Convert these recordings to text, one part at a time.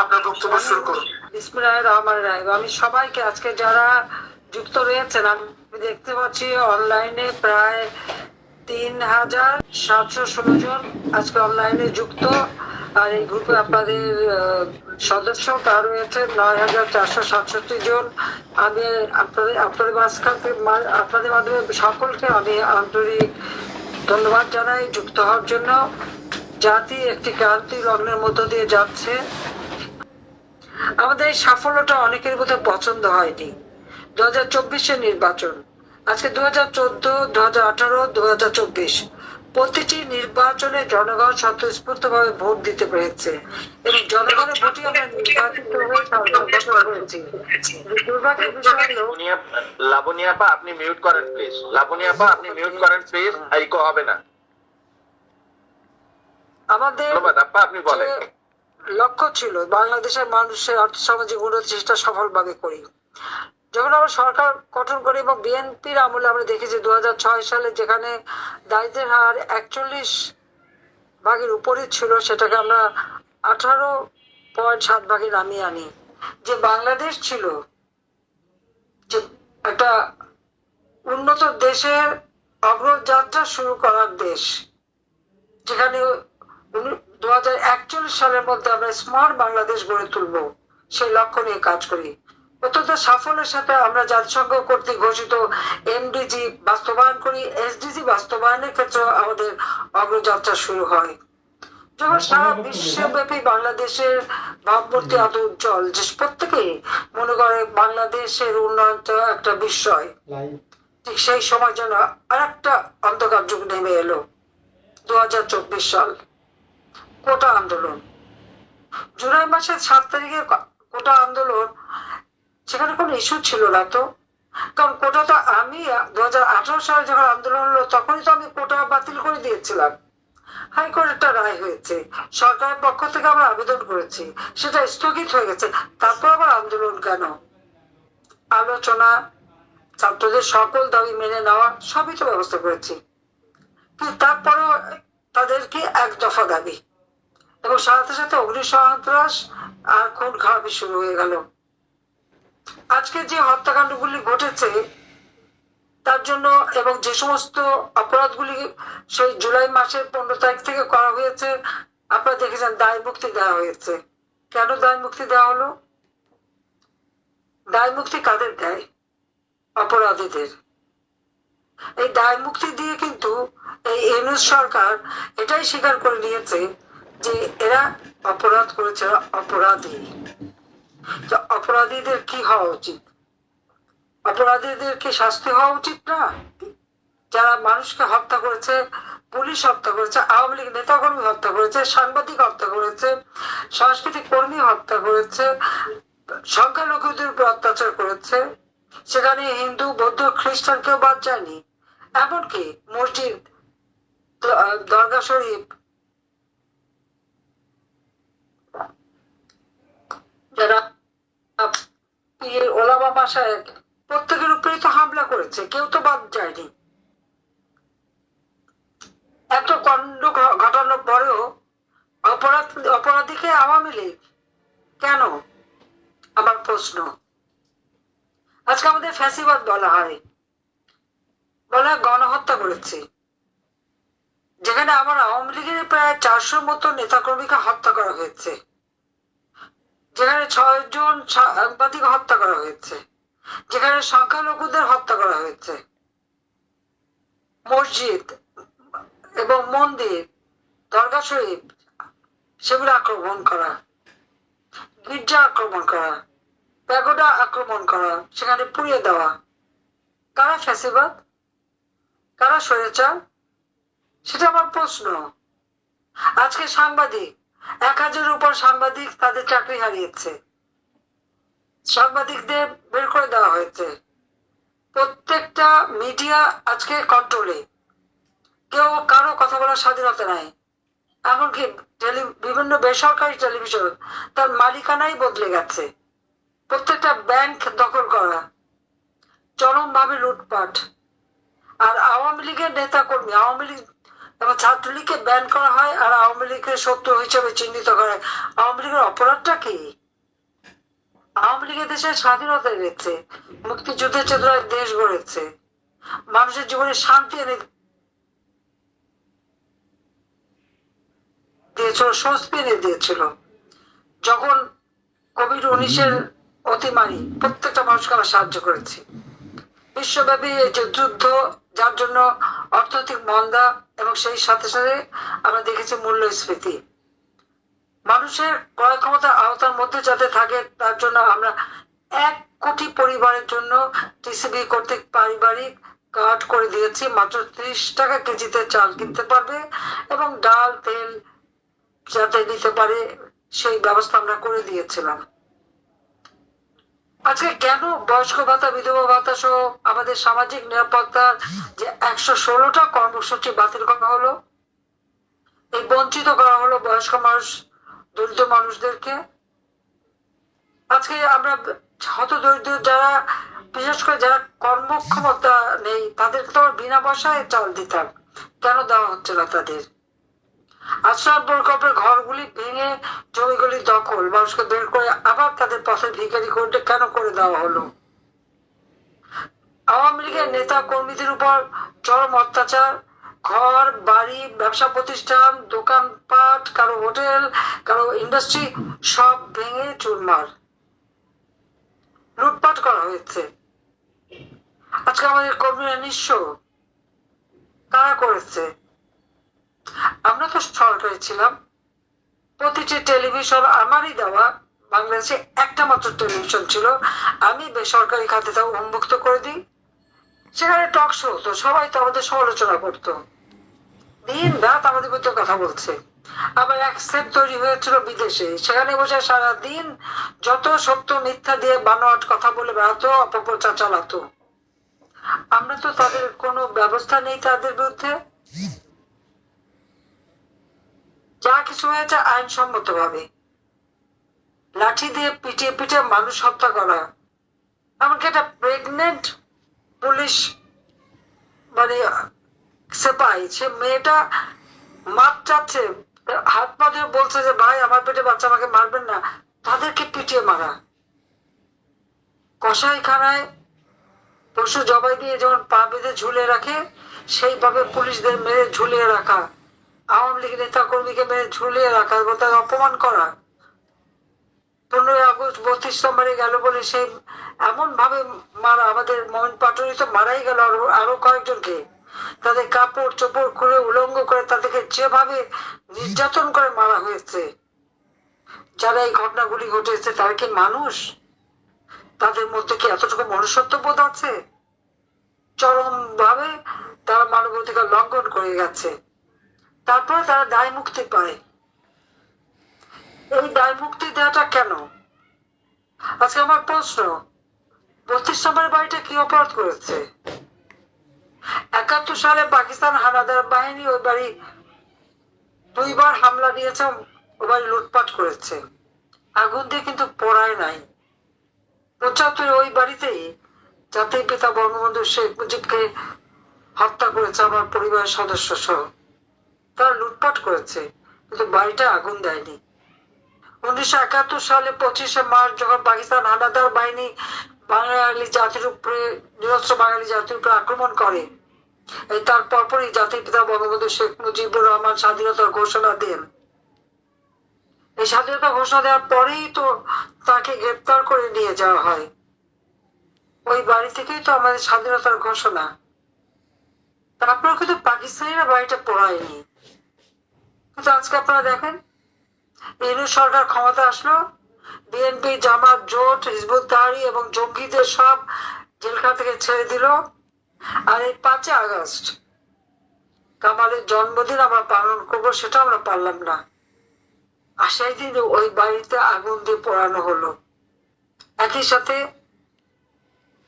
আপনার বক্তব্য শুরু করুন। আমি সবাইকে আজকে যারা যুক্ত রয়েছেন, আমি দেখতে পাচ্ছি অনলাইনে প্রায় তিন হাজার সাতশো ষোলো জন আজকে অনলাইনে যুক্ত। আর এই গ্রুপে আপনাদের সদস্য তা রয়েছে নয় হাজার চারশো সাতষট্টি জন। আমি আপনাদের আপনাদের আপনাদের মাধ্যমে সকলকে আমি আন্তরিক ধন্যবাদ জানাই যুক্ত হওয়ার জন্য। জাতি একটি ক্রান্তি লগ্নের মধ্য দিয়ে যাচ্ছে। আমাদের এই সাফল্যটা অনেকের বোধহয় পছন্দ হয়নি। দু হাজার চব্বিশের নির্বাচন। আজকে দু হাজার চোদ্দ দু হাজার আঠারো দু হাজার চব্বিশ। প্রতিটি নির্বাচনে জনগণ স্বতঃস্ফূর্ত ভাবে ভোট দিতে পেরেছে এবং জনগণের ভোটই আমরা নির্বাচিত হয়ে সরকার গঠন দুর্ভাগ্যের বিষয় লাবণিয়াপা আপনি মিউট করেন প্লিজ লাবণিয়াপা আপনি মিউট করেন প্লিজ ইকো হবে না। আমাদের আপনি বলেন। লক্ষ্য ছিল বাংলাদেশের মানুষের অর্থসামাজিক উন্নতি চেষ্টা সফলভাবে করি। যখন আমরা সরকার গঠন করি এবং বিএনপির আমলে আমরা দেখেছি দু সালে যেখানে দারিদ্রের হার একচল্লিশ ভাগের উপরে ছিল, সেটাকে আমরা আঠারো পয়েন্ট সাত ভাগে নামিয়ে আনি। যে বাংলাদেশ ছিল যে একটা উন্নত দেশের অগ্রযাত্রা শুরু করার দেশ, যেখানে দু একচল্লিশ সালের মধ্যে আমরা স্মার্ট বাংলাদেশ গড়ে তুলব। সেই লক্ষ্য নিয়ে কাজ করি। অত্যন্ত সাফল্যের সাথে আমরা জাতিসংঘ কর্তৃক ঘোষিত এমডিজি বাস্তবায়ন করি। এসডিজি বাস্তবায়নের ক্ষেত্রে আমাদের অগ্রযাত্রা শুরু হয়। যখন সারা বিশ্বব্যাপী বাংলাদেশের ভাবমূর্তি এত উজ্জ্বল যে প্রত্যেকেই মনে করে বাংলাদেশের উন্নয়ন তো একটা বিস্ময়। ঠিক সেই সময় যেন আরেকটা অন্ধকার যুগ নেমে এলো। দু হাজার চব্বিশ সাল। কোটা আন্দোলন। জুলাই মাসের সাত তারিখে কোটা আন্দোলন, সেখানে কোনো ইস্যু ছিল না তো। কারণ কোটা তো আমি দু সালে যখন আন্দোলন হলো, তখনই তো আমি কোটা বাতিল করে দিয়েছিলাম। হাইকোর্ট একটা রায় হয়েছে। সরকারের পক্ষ থেকে আমরা আবেদন করেছি। সেটা স্থগিত হয়ে গেছে। তারপর আবার আন্দোলন কেন? আলোচনা, ছাত্রদের সকল দাবি মেনে নেওয়া, সবই তো ব্যবস্থা করেছি। কিন্তু তারপরেও তাদেরকে এক দফা দাবি। এবং সাথে সাথে অগ্নি সন্ত্রাস আর খুন খারাপি শুরু হয়ে গেল। আজকে যে হত্যাকাণ্ডগুলি ঘটেছে, তার জন্য এবং যে সমস্ত অপরাধগুলি সেই জুলাই মাসের পনেরো তারিখ থেকে করা হয়েছে, আপনারা দেখেছেন দায় মুক্তি দেওয়া হয়েছে। কেন দায় মুক্তি দেওয়া হলো? দায় মুক্তি কাদের দেয়? অপরাধীদের। এই দায় মুক্তি দিয়ে কিন্তু এই এনুস সরকার এটাই স্বীকার করে নিয়েছে যে এরা অপরাধ করেছে অপরাধী। অপরাধীদের কি হওয়া উচিত? অপরাধীদের কি শাস্তি হওয়া উচিত না? যারা মানুষকে হত্যা করেছে, পুলিশ হত্যা করেছে, আওয়ামী লীগ নেতাকর্মী হত্যা করেছে, সাংবাদিক হত্যা করেছে, সাংস্কৃতিক কর্মী হত্যা করেছে, সংখ্যালঘুদের উপর অত্যাচার করেছে, সেখানে হিন্দু, বৌদ্ধ, খ্রিস্টান কেউ বাদ যায়নি। এমনকি মসজিদ দরগা শরীফ যারা ওলামা মাসায় প্রত্যেকের উপরেই তো হামলা করেছে, কেউ তো বাদ যায়নি। এত কাণ্ড ঘটানোর পরেও অপরাধ, অপরাধীকে আওয়ামী লীগ কেন? আমার প্রশ্ন। আজকে আমাদের ফ্যাসিবাদ বলা হয়। বলা গণহত্যা করেছে। যেখানে আমার আওয়ামী লীগের প্রায় চারশোর মতো নেতাকর্মীকে হত্যা করা হয়েছে। যেখানে ছয় জন সাংবাদিক হত্যা করা হয়েছে, যেখানে সংখ্যালঘুদের হত্যা করা হয়েছে। মসজিদ এবং মন্দির দরগা শরীফ, সেগুলো আক্রমণ করা, গির্জা আক্রমণ করা, প্যাগোডা আক্রমণ করা, সেখানে পুড়িয়ে দেওয়া। কারা ফ্যাসিবাদ? কারা স্বৈরাচার? সেটা আমার প্রশ্ন। আজকে সাংবাদিক এক হাজারের উপর সাংবাদিক তাদের চাকরি হারিয়েছে। সাংবাদিকদের বের করে দেওয়া হয়েছে। প্রত্যেকটা মিডিয়া আজকে কন্ট্রোলে কেউ কারও কথা বলার স্বাধীনতা নাই। এমনকি বিভিন্ন বেসরকারি টেলিভিশন তার মালিকানাই বদলে গেছে। প্রত্যেকটা ব্যাংক দখল করা। চরমভাবে লুটপাট। আর আওয়ামী লীগের নেতা কর্মী আওয়ামী লীগ এবং ছাত্রলীগকে ব্যান করা হয় আর আওয়ামী লীগের শত্রু হিসেবে চিহ্নিত করা। আওয়ামী লীগের অপরাধটা কি? আওয়ামী লীগের দেশে স্বাধীনতা এনেছে মুক্তিযুদ্ধের চেতনায় দেশ গড়েছে। মানুষের জীবনে শান্তি এনে দিয়েছিল, স্বস্তি এনে দিয়েছিল। যখন কোভিড উনিশের অতিমারি প্রত্যেকটা মানুষকে আমরা সাহায্য করেছি। বিশ্বব্যাপী এই যে যুদ্ধ, যার জন্য অর্থনৈতিক মন্দা এবং সেই সাথে সাথে আমরা দেখেছি মূল্যস্ফীতি। মানুষের ক্রয় ক্ষমতার আওতার মধ্যে যাতে থাকে, তার জন্য আমরা এক কোটি পরিবারের জন্য টিসিবি কর্তৃক পারিবারিক কার্ড করে দিয়েছি। মাত্র ত্রিশ টাকা কেজিতে চাল কিনতে পারবে এবং ডাল, তেল যাতে নিতে পারে, সেই ব্যবস্থা আমরা করে দিয়েছিলাম। আজকে কেন বয়স্ক ভাতা, বিধবা ভাতা সহ আমাদের সামাজিক নিরাপত্তার যে একশো ষোলোটা কর্মসূচি বাতিল করা হলো, এই বঞ্চিত করা হলো বয়স্ক মানুষ, দরিদ্র মানুষদেরকে? আজকে আমরা হত দরিদ্র যারা, বিশেষ করে যারা কর্মক্ষমতা নেই, তাদেরকে তো বিনা পয়সায় চাল দিতাম কেন দেওয়া হচ্ছে না তাদের? আশ্রয় প্রকল্পের ঘরগুলি ভেঙে জমিগুলি দখল। মানুষকে বের করে আবার তাদের পথের ভিখারি কেন করে দেওয়া হলো? আওয়ামী লীগের নেতা কর্মীদের উপর চরম অত্যাচার, ঘর, বাড়ি, ব্যবসা প্রতিষ্ঠান, দোকানপাট, কারও হোটেল, কারও ইন্ডাস্ট্রি সব ভেঙে চুরমার। লুটপাট করা হয়েছে। আজকে আমাদের কর্মীরা নিঃস্ব। কারা করেছে? আমরা তো সরকারি ছিলাম প্রতিটি টেলিভিশন আমারই দেওয়া। বাংলাদেশে একটা মাত্র টেলিভিশন ছিল। আমি বেসরকারি খাতে তা উন্মুক্ত করে দিই। সেখানে টক শো হতো। সবাই তো আমাদের সমালোচনা করতো। দিন রাত আমাদের মধ্যে কথা বলছে। আবার এক সেট তৈরি হয়েছিল বিদেশে। সেখানে বসে সারা দিন যত সত্য মিথ্যা দিয়ে বানোয়াট কথা বলে বেড়াতো, অপপ্রচার চালাতো। আমরা তো তাদের কোনো ব্যবস্থা নেই তাদের বিরুদ্ধে। যা কিছু হয়েছে আইনসম্মত ভাবে লাঠি দিয়ে পিটিয়ে পিটিয়ে মানুষ হত্যা করা। এমনকি একটা প্রেগনেন্ট পুলিশ মানে সেপাই, সে মেয়েটা মাপ চাচ্ছে, হাত পা দিয়ে বলছে যে, ভাই, আমার পেটে বাচ্চা, আমাকে মারবেন না। তাদেরকে পিটিয়ে মারা। কসাইখানায় পশু জবাই দিয়ে যেমন পা বেঁধে ঝুলে রাখে, সেইভাবে পুলিশদের মেরে ঝুলিয়ে রাখা। আওয়ামী লীগ নেতা কর্মীকে মেরে ঝুলিয়ে রাখা এবং তাকে অপমান করা। পনেরোই আগস্ট বত্রিশ নম্বরে গেল বলে সেই এমন ভাবে মারা আমাদের মমিন পাটুরি তো মারাই গেল আরও কয়েকজনকে। তাদের কাপড় চোপড় খুলে উলঙ্গ করে তাদেরকে যেভাবে নির্যাতন করে মারা হয়েছে, যারা এই ঘটনাগুলি ঘটেছে তারা কি মানুষ? তাদের মধ্যে কি এতটুকু মনুষ্যত্ব বোধ আছে? চরম ভাবে তারা মানবাধিকার লঙ্ঘন করে গেছে। তারপরে তারা দায় মুক্তি পায়। এই দায় মুক্তি দেওয়াটা কেন? আজকে আমার প্রশ্ন, বত্রিশ নম্বরের বাড়িটা কি অপরাধ করেছে? একাত্তর সালে পাকিস্তান হানাদার বাহিনী ওই বাড়ি দুইবার হামলা দিয়েছে ওই বাড়ি লুটপাট করেছে। আগুন দিয়ে কিন্তু পড়ায় নাই। পঁচাত্তর ওই বাড়িতেই জাতির পিতা বঙ্গবন্ধু শেখ মুজিবকে হত্যা করেছে আমার পরিবারের সদস্য সহ তারা লুটপাট করেছে, কিন্তু বাড়িটা আগুন দেয়নি। উনিশশো একাত্তর সালে পঁচিশে মার্চ যখন পাকিস্তান হানাদার বাহিনী বাঙালি জাতির উপরে, নিরস্ত্র বাঙালি জাতির উপরে আক্রমণ করে, এই তার পরপরই জাতির পিতা বঙ্গবন্ধু শেখ মুজিবুর রহমান স্বাধীনতার ঘোষণা দেন। এই স্বাধীনতা ঘোষণা দেওয়ার পরেই তো তাকে গ্রেপ্তার করে নিয়ে যাওয়া হয়। ওই বাড়ি থেকেই তো আমাদের স্বাধীনতার ঘোষণা। তারপর কিন্তু পাকিস্তানিরা বাড়িটা পড়ায়নি। কিন্তু আজকে আপনারা দেখেন। ইউনূস সরকার ক্ষমতা আসলো। বিএনপি, জামাত, জোট হিজবুত তাহারি এবং জঙ্গিদের সব জেলখানা থেকে ছেড়ে দিল। আর এই পাঁচই আগস্ট কামালের জন্মদিন আমরা পালন করব, সেটা আমরা পারলাম না। আর সেই দিন ওই বাড়িতে আগুন দিয়ে পোড়ানো হলো। একই সাথে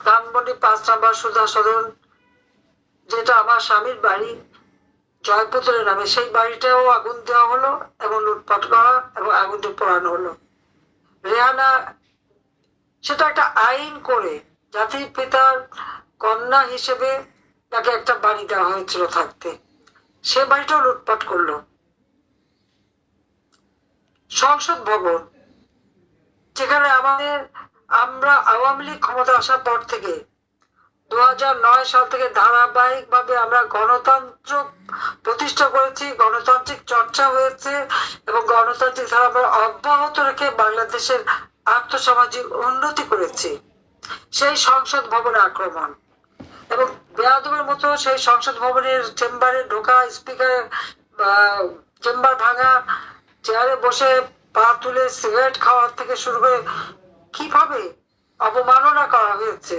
ধানমন্ডি পাঁচ নাম্বার সুধা সদন যেটা আমার স্বামীর বাড়ি জয়পুত্রের নামে সেই বাড়িটাও আগুন দেওয়া হলো এবং লুটপাট করা এবং আগুন দিয়ে পোড়ানো হলো। রেহানা সেটা একটা আইন করে জাতির পিতার কন্যা হিসেবে তাকে একটা বাড়ি দেওয়া হয়েছিল থাকতে। সে বাড়িটাও লুটপাট করল। সংসদ ভবন, যেখানে আমাদের, আমরা আওয়ামী লীগ ক্ষমতা আসার পর থেকে দু নয় সাল থেকে ধারাবাহিক ভাবে আমরা গণতন্ত্র প্রতিষ্ঠা করেছি, গণতান্ত্রিক চর্চা হয়েছে এবং গণতান্ত্রিক ধারা আমরা অব্যাহত রেখে বাংলাদেশের আর্থসামাজিক উন্নতি করেছি। সেই সংসদ ভবনে আক্রমণ এবং বেয়াদবের মতো সেই সংসদ ভবনের চেম্বারে ঢোকা স্পিকার চেম্বার ভাঙা, চেয়ারে বসে পা তুলে সিগারেট খাওয়ার থেকে শুরু করে কীভাবে অবমাননা করা হয়েছে?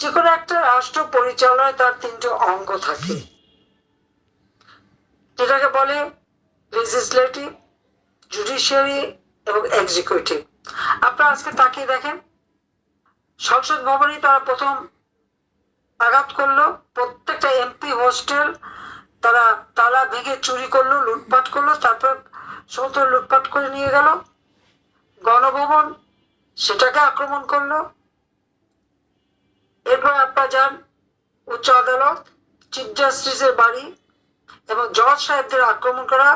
যে কোনো একটা রাষ্ট্র পরিচালনায় তার তিনটে অঙ্গ থাকে। যেটাকে বলে লেজিসলেটিভ জুডিশিয়ারি এবং এক্সিকিউটিভ আপনারা আজকে তাকিয়ে দেখেন, সংসদ ভবনে তারা প্রথম আঘাত করল, প্রত্যেকটা এমপি হোস্টেল তারা তালা ভেঙে চুরি করল, লুটপাট করল, তারপর সমস্ত লুটপাট করে নিয়ে গেল। গণভবন সেটাকে আক্রমণ করল এরপর আপনারা যান উচ্চ আদালত, চিফ জাস্টিসের বাড়ি এবং জজ সাহেবদের আক্রমণ করা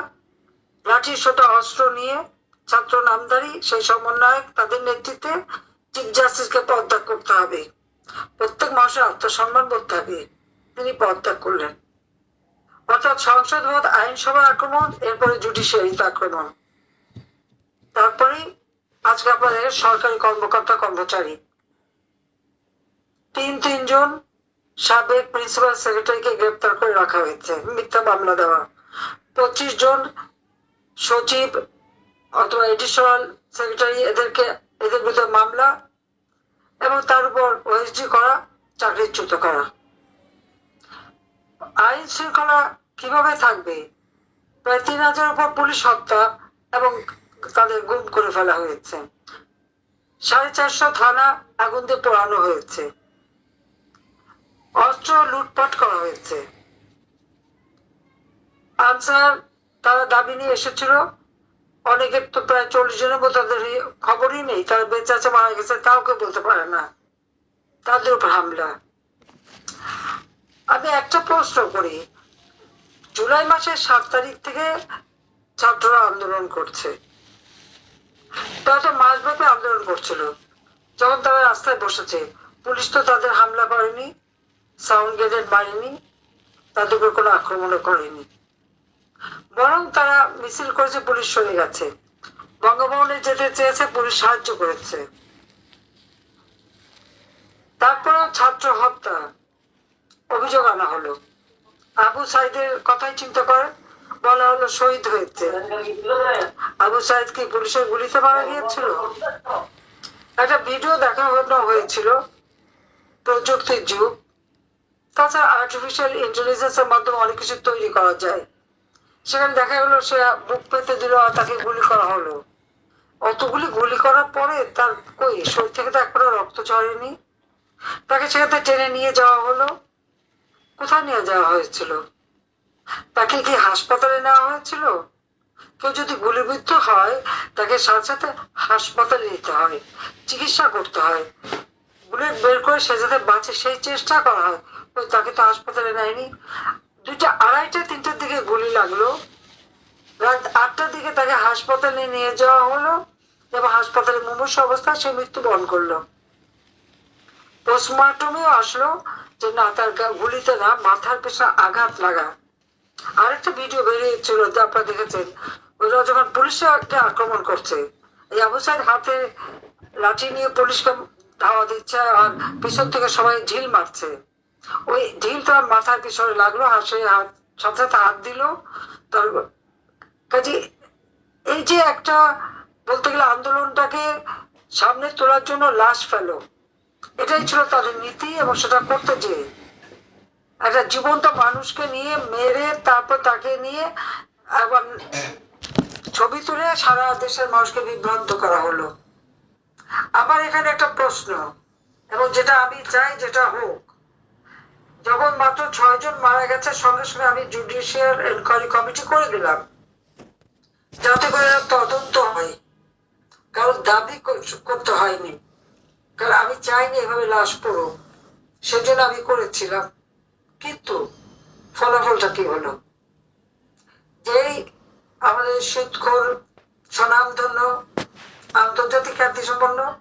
লাঠি সোটা অস্ত্র নিয়ে ছাত্র নামদারি, সেই সমন্বয়ক তাদের নেতৃত্বে চিফ জাস্টিসকে পদত্যাগ করতে হবে। প্রত্যেক মানুষের আত্মসম্মান বোধ থাকে তিনি পদত্যাগ করলেন। অর্থাৎ সংসদ ভবন আইনসভার আক্রমণ, এরপরে জুডিশিয়ারিতে আক্রমণ। তারপরে আজকে আপনাদের সরকারি কর্মকর্তা কর্মচারী তিন তিনজন সাবেক প্রিন্সিপাল সেক্রেটারিকে গ্রেপ্তার করে রাখা হয়েছে, মিথ্যা মামলা দেওয়া। পঁচিশ জন সচিব অথবা এডিশনাল সেক্রেটারি এদেরকে, এদের বিরুদ্ধে মামলা এবং তার উপর ওএসডি করা, চাকরিচ্যুত করা। আইন শৃঙ্খলা কীভাবে থাকবে? প্রায় তিন হাজার উপর পুলিশ হত্যা এবং তাদের গুম করে ফেলা হয়েছে। সাড়ে চারশো থানা আগুন দিয়ে পোড়ানো হয়েছে। অস্ত্র লুটপাট করা হয়েছে। আনসার, তারা দাবি নিয়ে এসেছিল। অনেকের তো প্রায় চল্লিশ জনের মতো তাদের খবরই নেই। তারা বেঁচে আছে, মারা গেছে, তাও কেউ বলতে পারে না। তাদের উপর হামলা। আমি একটা প্রশ্ন করি। জুলাই মাসের সাত তারিখ থেকে ছাত্ররা আন্দোলন করছে। তারা তো মাসব্যাপী আন্দোলন করছিল। যখন তারা রাস্তায় বসেছে, পুলিশ তো তাদের হামলা করেনি। সাউন্ড মারেনি তাদের উপর কোনো আক্রমণও করেনি। বরং তারা মিছিল করেছে, পুলিশ সরে গেছে। বঙ্গভবনে যেতে চেয়েছে, পুলিশ সাহায্য করেছে। তারপর ছাত্র হত্যা অভিযোগ আনা হলো। আবু সাইদের কথাই চিন্তা করে, বলা হলো শহীদ হয়েছে। আবু সাইদ কি পুলিশের গুলিতে মারা গিয়েছিল? একটা ভিডিও দেখানো হয়েছিল প্রযুক্তির যুগ। তাছাড়া আর্টিফিশিয়াল ইন্টেলিজেন্সের মাধ্যমে অনেক কিছু তৈরি করা যায়। সেখানে দেখা গেলো সে বুক পেতে দিল আর তাকে গুলি করা হলো। অতগুলি গুলি করার পরে তার কই, শরীর থেকে তো একবারও রক্ত ঝরেনি। তাকে সেখান টেনে নিয়ে যাওয়া হলো। কোথায় নিয়ে যাওয়া হয়েছিল? তাকে কি হাসপাতালে নেওয়া হয়েছিল? কেউ যদি গুলিবিদ্ধ হয়, তাকে সাথে সাথে হাসপাতালে নিতে হয়, চিকিৎসা করতে হয়। বুলেট বের করে সে যাতে বাঁচে, সেই চেষ্টা করা হয়। তাকে তো হাসপাতালে নেয়নি। দুইটা আড়াইটা, তিনটার দিকে গুলি লাগল। রাত আটটার দিকে তাকে হাসপাতালে নিয়ে যাওয়া হলো এবং হাসপাতালে মুমূর্ষ অবস্থায় সে মৃত্যুবরণ করল। পোস্টমর্টমেও আসলো যে না, তার গুলিতে না, মাথার পেছনে আঘাত লাগা। আরেকটা ভিডিও বেরিয়েছিল, যে আপনারা দেখেছেন। ওরা যখন পুলিশকে আক্রমণ করছে, এই অবস্থায় হাতে লাঠি নিয়ে পুলিশকে ধাওয়া দিচ্ছে আর পিছন থেকে সবাই ঢিল মারছে। ওই ঢিল তার মাথার পিছনে লাগল, আর সে হাত, সাথে সাথে হাত দিল। তার কাজে এই যে একটা বলতে গেলে আন্দোলনটাকে সামনে তোলার জন্য লাশ ফেলো, এটাই ছিল তাদের নীতি এবং সেটা করতে যে একটা জীবন্ত মানুষকে নিয়ে মেরে তারপর তাকে নিয়ে এবং ছবি তুলে সারা দেশের মানুষকে বিভ্রান্ত করা হলো। আবার এখানে একটা প্রশ্ন, এবং যেটা আমি চাই যেটা হোক, যখন মাত্র ছয় জন মারা গেছে, সঙ্গে সঙ্গে আমি জুডিশিয়াল এনকোয়ারি কমিটি করে দিলাম, যাতে করে তদন্ত হয়। কারণ দাবি করতে হয়নি। কারণ আমি চাইনি এভাবে লাশ পড়ুক, সেজন্য আমি করেছিলাম। কিন্তু ফলাফলটা কি হলো? যেই আমাদের সুদখোর স্বনামধন্য আন্তর্জাতিক খ্যাতি সম্পন্ন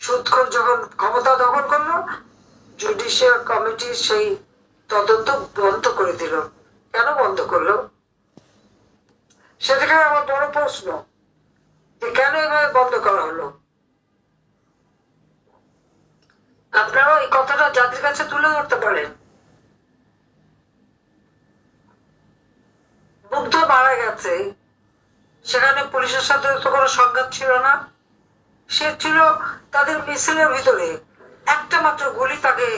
সুদখোর যখন ক্ষমতা দখল করল, জুডিশিয়াল কমিটি সেই তদন্ত বন্ধ করে দিল। কেন বন্ধ করল? সেটাকে আমার বড় প্রশ্ন। যে কেন এভাবে বন্ধ করা হলো? আপনারাও এই কথাটা যাদের কাছে তুলে ধরতে পারেন। মুগ্ধ মারা গেছে সেখানে পুলিশের সাথে তো কোনো সংঘাত ছিল না। সে ছিল তাদের মিছিলের ভিতরে। একটা মাত্র গুলি তাকে,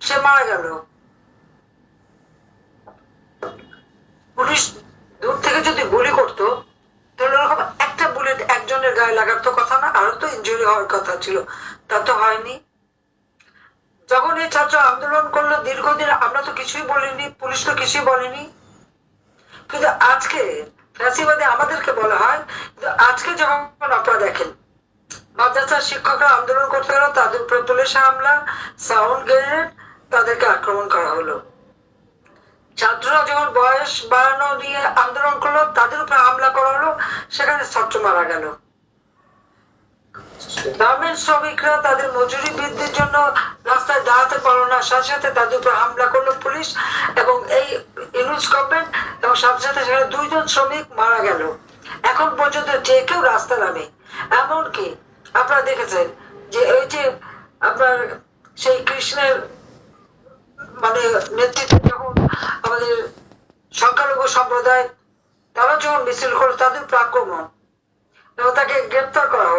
সে মারা গেল। পুলিশ দূর থেকে যদি গুলি করতো, তাহলে ওরকম একটা বুলেট একজনের গায়ে লাগার তো কথা না আরও তো ইঞ্জুরি হওয়ার কথা ছিল। তা তো হয়নি। যখন এই ছাত্র আন্দোলন করল, দীর্ঘদিন আমরা তো কিছুই বলিনি, পুলিশ তো কিছুই বলেনি। কিন্তু আজকে ফ্যাসিবাদে আমাদেরকে বলা হয় আজকে যখন আপনারা দেখেন, মাদ্রাসার শিক্ষকরা আন্দোলন করতে গেল, তাদের উপরে পুলিশ হামলা সাউন্ড গ্রেনেড তাদেরকে আক্রমণ করা হলো। ছাত্ররা যখন বয়স বাড়ানো নিয়ে আন্দোলন করল, তাদের উপরে হামলা করা হলো, সেখানে ছাত্র মারা গেল। গার্মেন্ট শ্রমিকরা তাদের মজুরি বৃদ্ধির জন্য রাস্তায় দাঁড়াতে পারল না। সাথে সাথে তাদের উপর হামলা করল পুলিশ এবং এই ইউনুস গভর্নমেন্ট এবং সাথে সাথে সেখানে দুইজন শ্রমিক মারা গেল। এখন পর্যন্ত যে কেউ রাস্তা নামে। এমনকি আপনারা দেখেছেন যে এই যে আপনার সেই কৃষ্ণের মানে নেতৃত্বে যখন আমাদের সংখ্যালঘু সম্প্রদায়, তারা যখন মিছিল করল তাদের উপর আক্রমণ এবং তাকে গ্রেপ্তার করা হলো।